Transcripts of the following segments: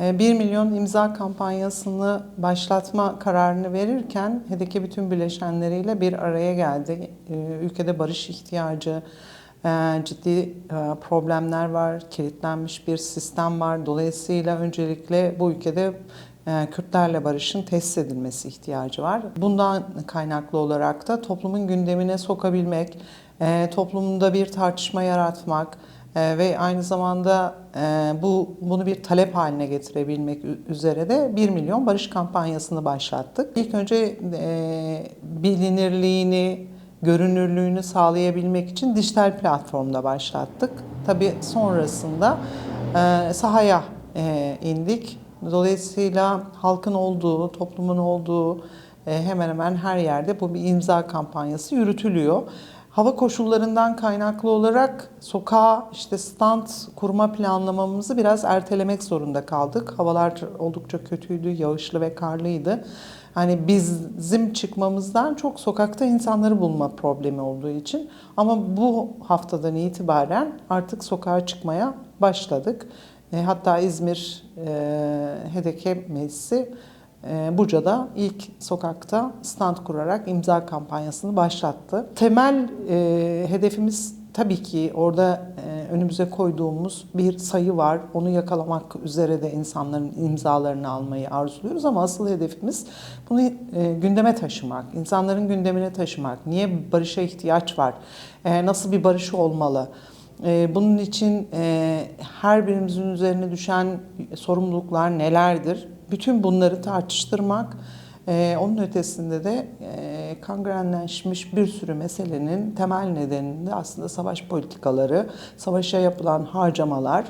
E, 1 milyon imza kampanyasını başlatma kararını verirken HEDEK'e bütün bileşenleriyle bir araya geldi. E, Ülkede barış ihtiyacı, e, ciddi e, problemler var, kilitlenmiş bir sistem var. Dolayısıyla öncelikle bu ülkede e, Kürtlerle barışın tesis edilmesi ihtiyacı var. Bundan kaynaklı olarak da toplumun gündemine sokabilmek, toplumda bir tartışma yaratmak e, ve aynı zamanda e, bu bunu bir talep haline getirebilmek üzere de 1 milyon barış kampanyasını başlattık. İlk önce e, bilinirliğini, görünürlüğünü sağlayabilmek için dijital platformda başlattık. Tabii sonrasında e, sahaya e, indik. Dolayısıyla halkın olduğu, toplumun olduğu e, hemen hemen her yerde bu bir imza kampanyası yürütülüyor. Hava koşullarından kaynaklı olarak sokağa işte stand kurma planlamamızı biraz ertelemek zorunda kaldık. Havalar oldukça kötüydü, yağışlı ve karlıydı. Hani bizim çıkmamızdan çok sokakta insanları bulma problemi olduğu için ama bu haftadan itibaren artık sokağa çıkmaya başladık. E, Hatta İzmir e, HDK Meclisi Buca'da ilk sokakta stand kurarak imza kampanyasını başlattı. Temel e, hedefimiz tabii ki orada e, önümüze koyduğumuz bir sayı var. Onu yakalamak üzere de insanların imzalarını almayı arzuluyoruz ama asıl hedefimiz bunu e, gündeme taşımak, insanların gündemine taşımak. Niye barışa ihtiyaç var? E, nasıl bir barış olmalı? Ee, Bunun için e, her birimizin üzerine düşen sorumluluklar nelerdir? Bütün bunları tartıştırmak, e, onun ötesinde de e, kangrenleşmiş bir sürü meselenin temel nedeninde aslında savaş politikaları, savaşa yapılan harcamalar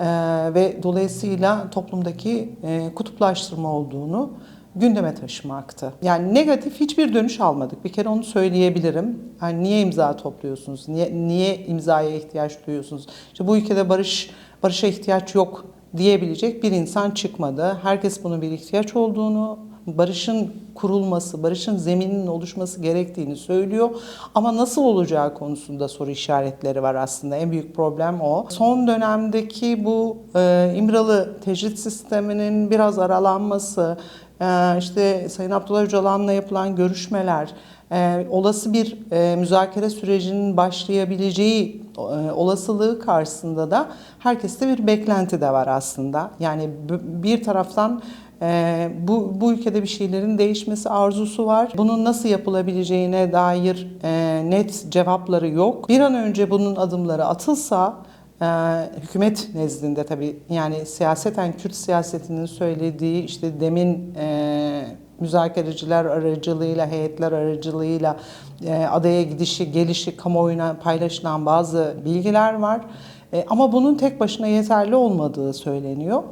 e, ve dolayısıyla toplumdaki e, kutuplaştırma olduğunu gündeme taşımaktı. Yani negatif hiçbir dönüş almadık. Bir kere onu söyleyebilirim. Yani niye imza topluyorsunuz? Niye, niye imzaya ihtiyaç duyuyorsunuz? İşte bu ülkede barış barışa ihtiyaç yok diyebilecek bir insan çıkmadı. Herkes bunun bir ihtiyaç olduğunu, barışın kurulması, barışın zemininin oluşması gerektiğini söylüyor. Ama nasıl olacağı konusunda soru işaretleri var aslında. En büyük problem o. Son dönemdeki bu e, İmralı tecrit sisteminin biraz aralanması, işte Sayın Abdullah Öcalan'la yapılan görüşmeler, e, olası bir e, müzakere sürecinin başlayabileceği e, olasılığı karşısında da herkeste bir beklenti de var aslında. Yani bir taraftan bu, bu ülkede bir şeylerin değişmesi arzusu var. Bunun nasıl yapılabileceğine dair net cevapları yok. Bir an önce bunun adımları atılsa ee, hükümet nezdinde tabii yani siyaseten Kürt siyasetinin söylediği işte demin e, müzakereciler aracılığıyla, heyetler aracılığıyla e, adaya gidişi, gelişi kamuoyuna paylaşılan bazı bilgiler var. E, ama bunun tek başına yeterli olmadığı söyleniyor.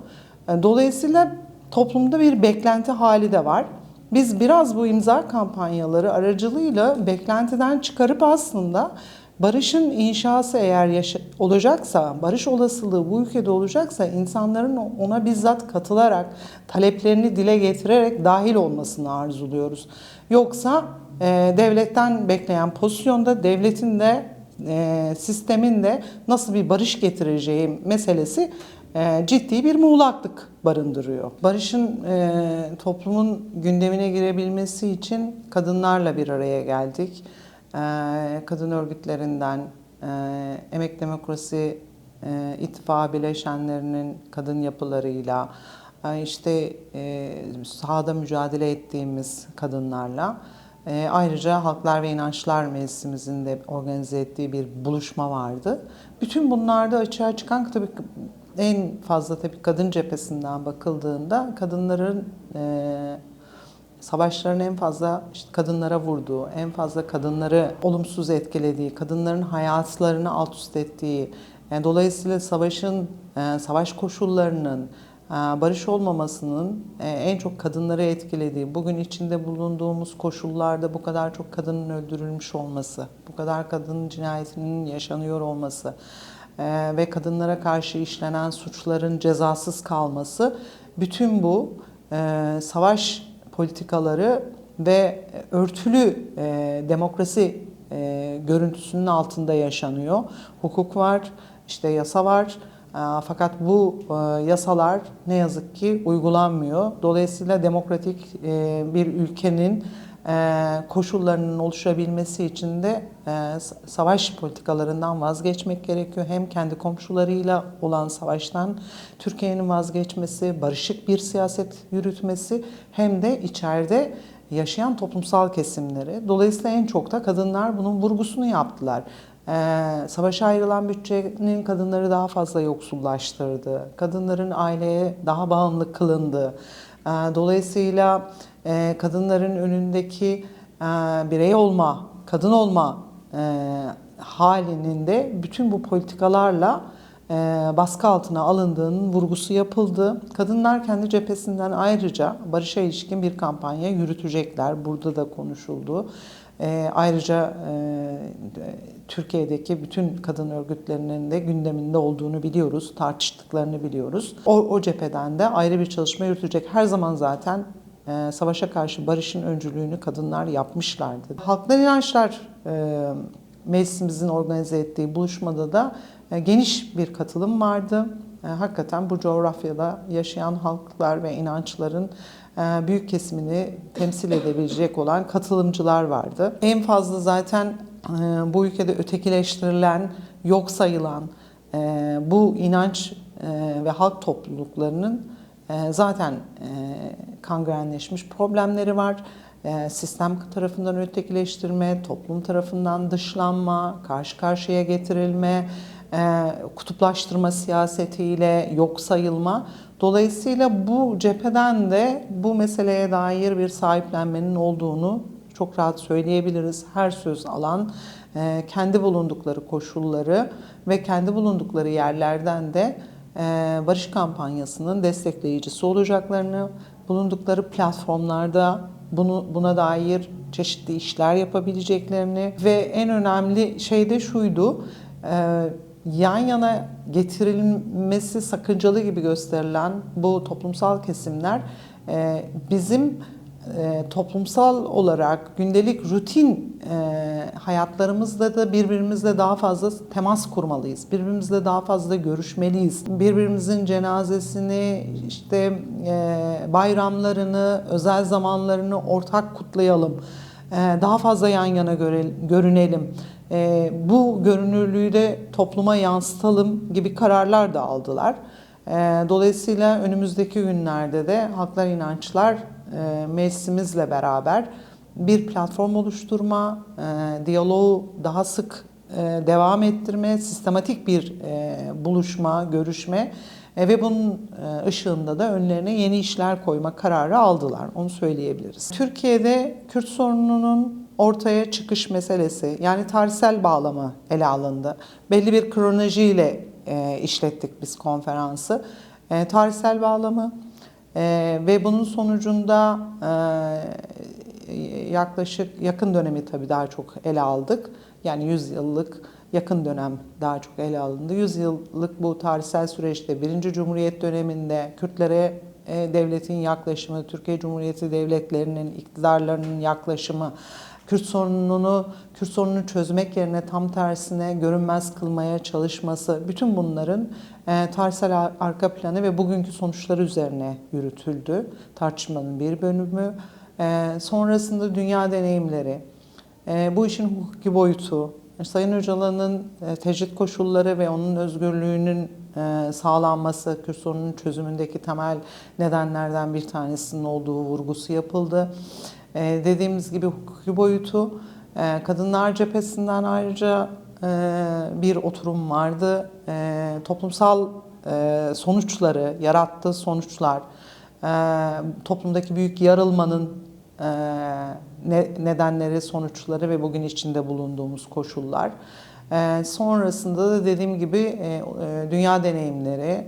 E, dolayısıyla toplumda bir beklenti hali de var. Biz biraz bu imza kampanyaları aracılığıyla beklentiden çıkarıp aslında barışın inşası eğer yaşa- olacaksa, barış olasılığı bu ülkede olacaksa insanların ona bizzat katılarak, taleplerini dile getirerek dahil olmasını arzuluyoruz. Yoksa e, devletten bekleyen pozisyonda devletin de e, sistemin de nasıl bir barış getireceği meselesi e, ciddi bir muğlaklık barındırıyor. Barışın e, toplumun gündemine girebilmesi için kadınlarla bir araya geldik. E, kadın örgütlerinden, e, Emek Demokrasi e, İttifakı bileşenlerinin kadın yapılarıyla, e, işte sahada mücadele ettiğimiz kadınlarla, ayrıca Halklar ve İnançlar Meclisimizin de organize ettiği bir buluşma vardı. Bütün bunlarda açığa çıkan tabii en fazla tabii kadın cephesinden bakıldığında kadınların savaşların en fazla işte kadınlara vurduğu, en fazla kadınları olumsuz etkilediği, kadınların hayatlarını alt üst ettiği, yani dolayısıyla savaşın, e, savaş koşullarının, e, barış olmamasının e, en çok kadınları etkilediği, bugün içinde bulunduğumuz koşullarda bu kadar çok kadının öldürülmüş olması, bu kadar kadın cinayetinin yaşanıyor olması e, ve kadınlara karşı işlenen suçların cezasız kalması, bütün bu e, savaş politikaları ve örtülü e, demokrasi e, görüntüsünün altında yaşanıyor. Hukuk var, işte yasa var E, Fakat bu e, yasalar ne yazık ki uygulanmıyor. Dolayısıyla demokratik e, bir ülkenin e, koşullarının oluşabilmesi için de e, savaş politikalarından vazgeçmek gerekiyor. Hem kendi komşularıyla olan savaştan Türkiye'nin vazgeçmesi, barışık bir siyaset yürütmesi hem de içeride yaşayan toplumsal kesimleri. Dolayısıyla en çok da kadınlar bunun vurgusunu yaptılar. Ee, savaşa ayrılan bütçenin kadınları daha fazla yoksullaştırdı. Kadınların aileye daha bağımlı kılındı. Ee, dolayısıyla e, kadınların önündeki e, birey olma, kadın olma e, halinin de bütün bu politikalarla baskı altına alındığının vurgusu yapıldı. Kadınlar kendi cephesinden ayrıca barışa ilişkin bir kampanya yürütecekler. Burada da konuşuldu. E, ayrıca e, Türkiye'deki bütün kadın örgütlerinin de gündeminde olduğunu biliyoruz, tartıştıklarını biliyoruz. O, o cepheden de ayrı bir çalışma yürütecek. Her zaman zaten e, savaşa karşı barışın öncülüğünü kadınlar yapmışlardı. Halklar İnançlar e, meclisimizin organize ettiği buluşmada da e, geniş bir katılım vardı. E, Hakikaten bu coğrafyada yaşayan halklar ve inançların büyük kesimini temsil edebilecek olan katılımcılar vardı. En fazla zaten e, bu ülkede ötekileştirilen, yok sayılan e, bu inanç e, ve halk topluluklarının e, zaten e, kangrenleşmiş problemleri var. E, Sistem tarafından ötekileştirme, toplum tarafından dışlanma, karşı karşıya getirilme, e, kutuplaştırma siyasetiyle yok sayılma. Dolayısıyla bu cepheden de bu meseleye dair bir sahiplenmenin olduğunu çok rahat söyleyebiliriz. Her söz alan e, kendi bulundukları koşulları ve kendi bulundukları yerlerden de e, barış kampanyasının destekleyicisi olacaklarını, bulundukları platformlarda bunu buna dair çeşitli işler yapabileceklerini ve en önemli şey de şuydu. Yan yana getirilmesi sakıncalı gibi gösterilen bu toplumsal kesimler e, bizim e, toplumsal olarak gündelik rutin e, hayatlarımızda da birbirimizle daha fazla temas kurmalıyız. Birbirimizle daha fazla görüşmeliyiz. Birbirimizin cenazesini, işte bayramlarını, özel zamanlarını ortak kutlayalım. E, daha fazla yan yana görünelim. E, bu görünürlüğü de topluma yansıtalım gibi kararlar da aldılar. E, dolayısıyla önümüzdeki günlerde de Haklar İnançlar e, meclisimizle beraber bir platform oluşturma, e, diyaloğu daha sık e, devam ettirme, sistematik bir buluşma, görüşme e, ve bunun e, ışığında da önlerine yeni işler koyma kararı aldılar. Onu söyleyebiliriz. Türkiye'de Kürt sorununun ortaya çıkış meselesi yani tarihsel bağlamı ele alındı. Belli bir kronolojiyle e, işlettik biz konferansı. Tarihsel bağlamı, ve bunun sonucunda yaklaşık yakın dönemi tabii daha çok ele aldık. Yani 100 yıllık yakın dönem daha çok ele alındı. 100 yıllık bu tarihsel süreçte birinci Cumhuriyet döneminde Kürtlere e, devletin yaklaşımı, Türkiye Cumhuriyeti devletlerinin, iktidarlarının yaklaşımı, Kürt sorununu, Kürt sorununu çözmek yerine tam tersine görünmez kılmaya çalışması, bütün bunların e, tarihsel ar- arka planı ve bugünkü sonuçları üzerine yürütüldü. Tartışmanın bir bölümü. E, sonrasında dünya deneyimleri, bu işin hukuki boyutu, Sayın Öcalan'ın e, tecrit koşulları ve onun özgürlüğünün e, sağlanması, Kürt sorununun çözümündeki temel nedenlerden bir tanesinin olduğu vurgusu yapıldı. E, dediğimiz gibi hukuki boyutu, e, kadınlar cephesinden ayrıca e, bir oturum vardı. E, toplumsal e, sonuçları, yarattığı sonuçlar, e, toplumdaki büyük yarılmanın e, nedenleri, sonuçları ve bugün içinde bulunduğumuz koşullar. E, sonrasında da dediğim gibi e, e, dünya deneyimleri,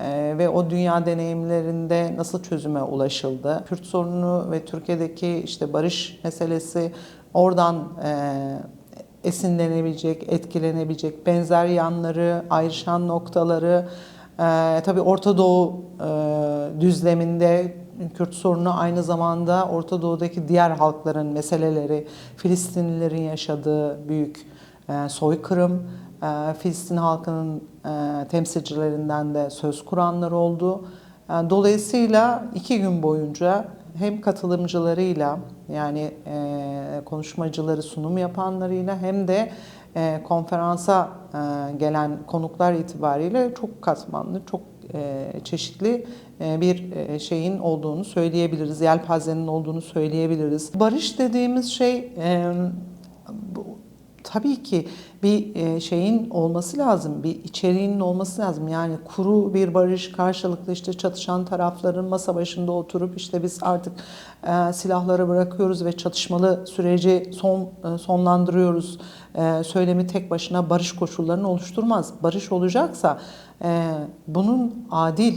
ee, ve o dünya deneyimlerinde nasıl çözüme ulaşıldı? Kürt sorunu ve Türkiye'deki işte barış meselesi oradan e, esinlenebilecek, etkilenebilecek benzer yanları, ayrışan noktaları, e, tabii Orta Doğu e, düzleminde Kürt sorunu aynı zamanda Orta Doğu'daki diğer halkların meseleleri, Filistinlilerin yaşadığı büyük e, soykırım, e, Filistin halkının e, temsilcilerinden de söz kuranlar oldu. Dolayısıyla iki gün boyunca hem katılımcılarıyla yani konuşmacıları sunum yapanlarıyla hem de konferansa gelen konuklar itibariyle çok katmanlı, çok çeşitli bir e, şeyin olduğunu söyleyebiliriz. Yelpazenin olduğunu söyleyebiliriz. Barış dediğimiz şey e, tabii ki bir e, şeyin olması lazım, bir içeriğinin olması lazım. Yani kuru bir barış, karşılıklı işte çatışan tarafların masa başında oturup işte biz artık e, silahları bırakıyoruz ve çatışmalı süreci son e, sonlandırıyoruz. E, söylemi tek başına barış koşullarını oluşturmaz. Barış olacaksa e, bunun adil,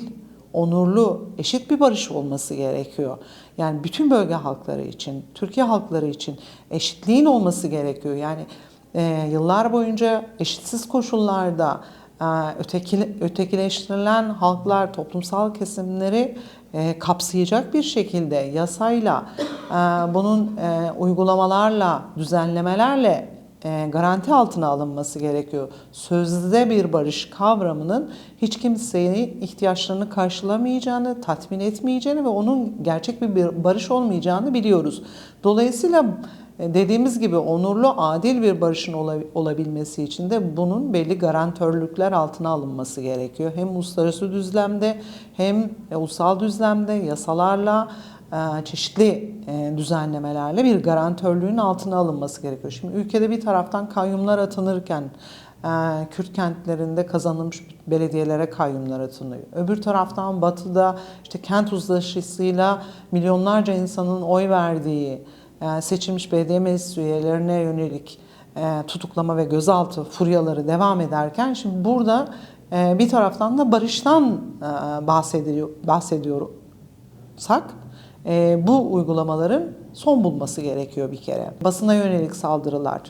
onurlu, eşit bir barış olması gerekiyor. Yani bütün bölge halkları için, Türkiye halkları için eşitliğin olması gerekiyor. Yani e, yıllar boyunca eşitsiz koşullarda e, öteki, ötekileştirilen halklar, toplumsal kesimleri e, kapsayacak bir şekilde yasayla, e, bunun e, uygulamalarla, düzenlemelerle garanti altına alınması gerekiyor. Sözde bir barış kavramının hiç kimseyi ihtiyaçlarını karşılamayacağını, tatmin etmeyeceğini ve onun gerçek bir barış olmayacağını biliyoruz. Dolayısıyla e, dediğimiz gibi onurlu, adil bir barışın olabilmesi için de bunun belli garantörlükler altına alınması gerekiyor. Hem uluslararası düzlemde hem e, ulusal düzlemde yasalarla e, çeşitli düzenlemelerle bir garantörlüğün altına alınması gerekiyor. Şimdi ülkede bir taraftan kayyumlar atanırken Kürt kentlerinde kazanılmış belediyelere kayyumlar atanıyor. Öbür taraftan batıda işte kent uzlaşısıyla milyonlarca insanın oy verdiği e, seçilmiş belediye meclis üyelerine yönelik e, tutuklama ve gözaltı furyaları devam ederken şimdi burada e, bir taraftan da barıştan bahsediyor bahsediyorsak bu uygulamaların son bulması gerekiyor bir kere. Basına yönelik saldırılar,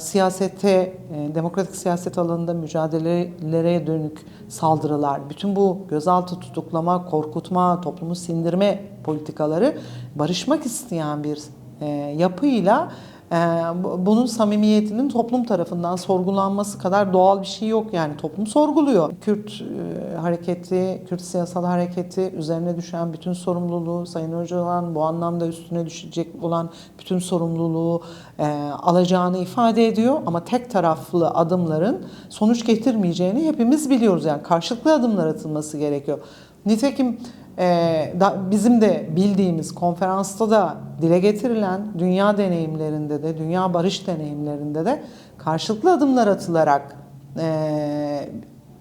siyasete, demokratik siyaset alanında mücadelelere dönük saldırılar, bütün bu gözaltı tutuklama, korkutma, toplumu sindirme politikaları barışmak isteyen bir e, yapıyla e, bunun samimiyetinin toplum tarafından sorgulanması kadar doğal bir şey yok yani toplum sorguluyor. Kürt e, hareketi, Kürt siyasal hareketi üzerine düşen bütün sorumluluğu Sayın Öcalan bu anlamda üstüne düşecek olan bütün sorumluluğu alacağını ifade ediyor ama tek taraflı adımların sonuç getirmeyeceğini hepimiz biliyoruz yani karşılıklı adımlar atılması gerekiyor. Nitekim ee, bizim de bildiğimiz konferansta da dile getirilen dünya deneyimlerinde de, dünya barış deneyimlerinde de karşılıklı adımlar atılarak e,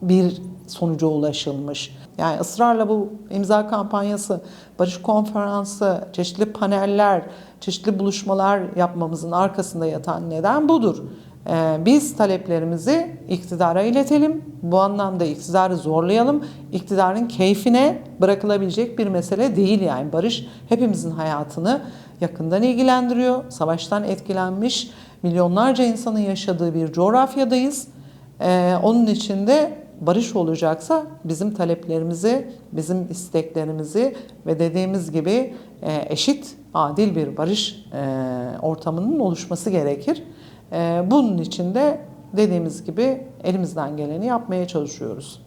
bir sonuca ulaşılmış. Yani ısrarla bu imza kampanyası, barış konferansı, çeşitli paneller, çeşitli buluşmalar yapmamızın arkasında yatan neden budur. Ee, biz taleplerimizi iktidara iletelim. Bu anlamda iktidarı zorlayalım. İktidarın keyfine bırakılabilecek bir mesele değil yani. Barış hepimizin hayatını yakından ilgilendiriyor. Savaştan etkilenmiş milyonlarca insanın yaşadığı bir coğrafyadayız. Ee, onun için de barış olacaksa bizim taleplerimizi, bizim isteklerimizi ve dediğimiz gibi e, eşit, adil bir barış e, ortamının oluşması gerekir. Ee, bunun için de dediğimiz gibi elimizden geleni yapmaya çalışıyoruz.